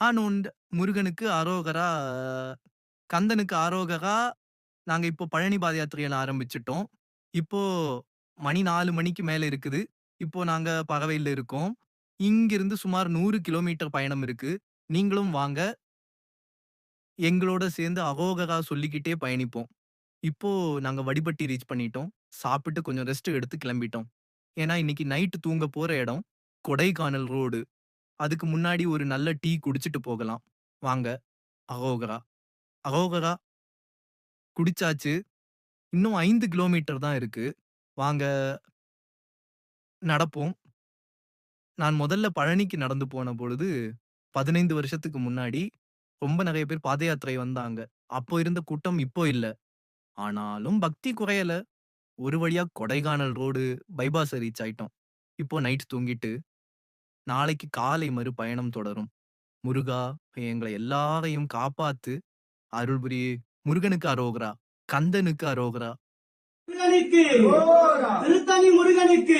ஆனோண்ட் முருகனுக்கு அரோகரா, கந்தனுக்கு ஆரோககா நாங்க இப்போ பழனி பாத யாத்திரையில ஆரம்பிச்சுட்டோம். இப்போ மணி 4 மணிக்கு மேல இருக்குது. இப்போ நாங்க பகவையில இருக்கோம். இங்கிருந்து சுமார் 100 கிலோமீட்டர் பயணம் இருக்கு. நீங்களும் வாங்க. எங்களோட சேர்ந்து அகோககா சொல்லிக்கிட்டே பயணிப்போம். இப்போ நாங்க வடிபட்டி ரீச் பண்ணிட்டோம். சாப்பிட்டு கொஞ்சம் ரெஸ்ட் எடுத்து கிளம்பிட்டோம். ஏன்னா இன்னைக்கு நைட் தூங்க போற இடம் கொடைக்கானல் ரோடு. அதுக்கு முன்னாடி ஒரு நல்ல டீ குடிச்சிட்டு போகலாம். வாங்க. அரோகரா. அரோகரா. குடிச்சாச்சு. இன்னும் 5 கிலோமீட்டர் தான் இருக்கு. வாங்க. நடப்போம். நான் முதல்ல பழனிக்கு நடந்து போன பொழுது 15 வருஷத்துக்கு முன்னாடி ரொம்ப நெறைய பேர் பாத யாத்திரை வந்தாங்க. அப்போ இருந்த கூட்டம் இப்போ இல்ல. ஆனாலும் பக்தி குறையல. ஒரு வழியா கொடைக்கானல் ரோடு பைபாஸ ரீச் ஆயிட்டோம். இப்போ நைட் தூங்கிட்டு, நாளைக்கு காலை மறுபயணம் தொடரும். முருகா எங்கள எல்லாரையும் காப்பாத்து. அருள் புரி. முருகனுக்கு அரோகரா. கந்தனுக்கு அரோகரா. முருகனுக்கு ஓரா திருத்தணி முருகனுக்கு